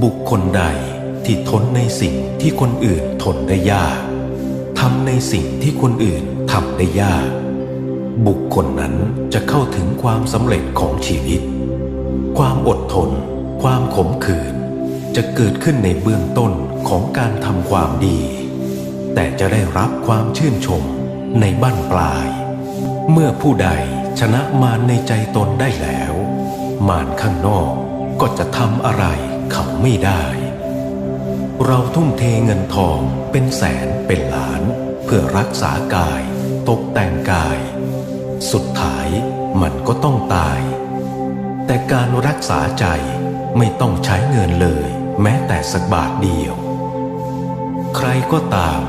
บุคคลใดที่ทนในสิ่งที่คนอื่นทนได้ยากทำในสิ่งที่คนอื่นทำได้ยาก บุคคลนั้นจะเข้าถึงความสำเร็จของชีวิต ความอดทน ความขมขื่นจะเกิดขึ้นในเบื้องต้นของการทำความดี แต่จะได้รับความชื่นชมในบั้นปลาย เมื่อผู้ใดชนะมารในใจตนได้แล้ว มารข้างนอกก็จะทำอะไร เขาไม่ได้ เราทุ่มเทเงินทองเป็นแสนเป็นล้าน เพื่อรักษากาย ตกแต่งกาย สุดท้ายมันก็ต้องตาย แต่การรักษาใจไม่ต้องใช้เงินเลย แม้แต่สักบาทเดียว ใครก็ตาม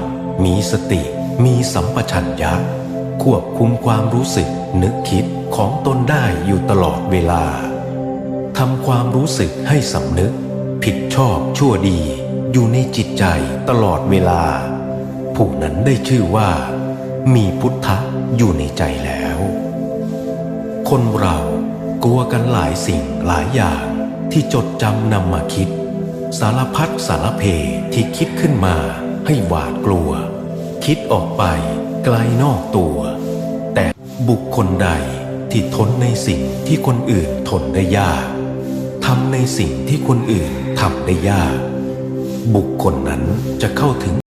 มีสติ มีสัมปชัญญะ ควบคุมความรู้สึกนึกคิดของตนได้อยู่ตลอดเวลาทำความรู้สึกให้สำนึก ผิดชอบชั่วดีอยู่ในจิตใจตลอดเวลา ผู้นั้นได้ชื่อว่า มีพุทธะอยู่ในใจแล้ว คนเรากลัวกันหลายสิ่งหลายอย่างที่จดจำนำมาคิด สารพัดสารเพที่คิดขึ้นมาให้หวาดกลัว คิดออกไปไกลนอกตัว แต่บุคคลใดที่ทนในสิ่งที่คนอื่นทนได้ยากทำในสิ่งที่คนอื่น ทำได้ยาก บุคคลนั้นจะเข้าถึง